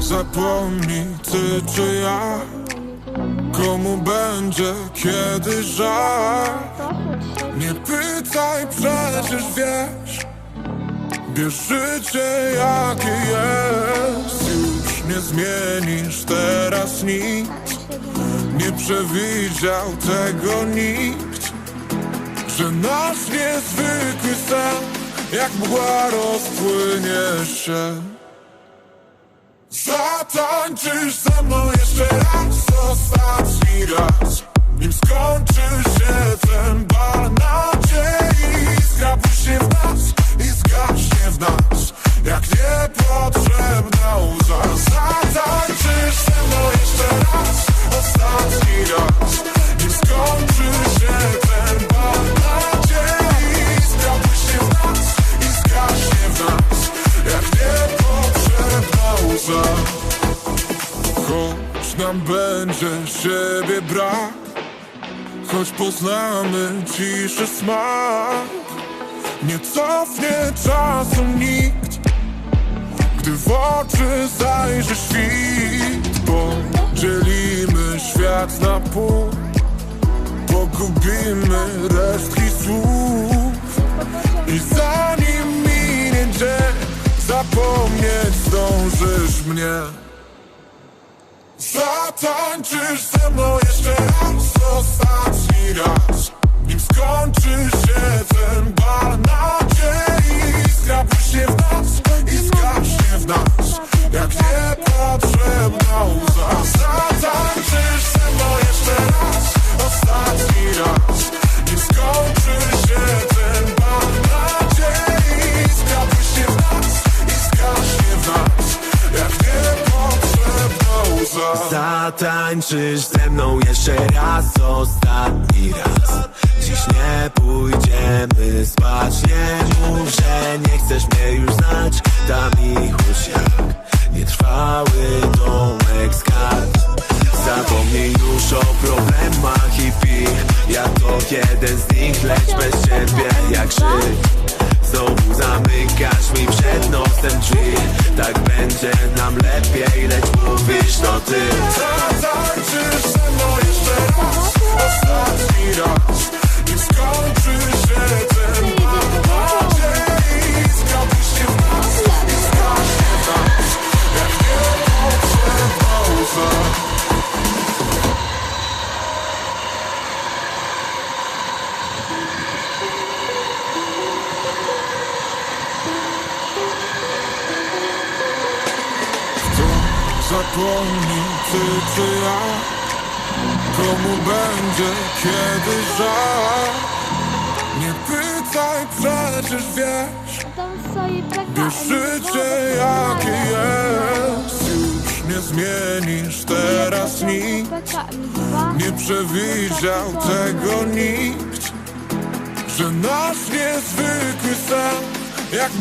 Zapomnij ty czy ja? Komu będzie kiedy żal? Nie pytaj przecież wiesz. Bierz życie jakie jest. Już nie zmienisz teraz nic. Nie przewidział tego nikt. Że nasz niezwykły sen Jak mgła rozpłynie się Zatańczysz ze mną jeszcze raz Ostatni raz Nim skończy się nam będzie siebie brak. Choć poznamy ciszy smak. Nie cofnie czasu nikt Gdy w oczy zajrzy świt. Bo dzielimy świat na pół Pogubimy resztki słów. I zanim minie dzień Zapomnieć zdążysz mnie Zatańczysz ze mną jeszcze raz Ostatni raz. Nim skończy się ten bal nadziei Iskra się w nas i zgaśnie w nas. Jak niepotrzebna łza Zatańczysz ze mną jeszcze raz Ostatni raz. Nim skończy się ten bal nadziei Iskra się w nas i w nas. Jak niepotrzebna łza Zatańczysz ze mną jeszcze raz, ostatni raz. Dziś nie pójdziemy spać. Nie mów, że nie chcesz mnie już znać. Dam ich jak nietrwały domek z kart Zapomnij już o problemach i pij Ja to jeden z nich, lecz bez nosem drzwi Tak będzie nam lepiej, lecz mówisz to ty. Zatańczysz zapomni ty czy ja Komu będzie kiedy żal Nie pytaj przecież wiesz Gdyż życie jakie jest. Już nie zmienisz teraz nic. Nie przewidział tego nikt Że nasz niezwykły sen Jak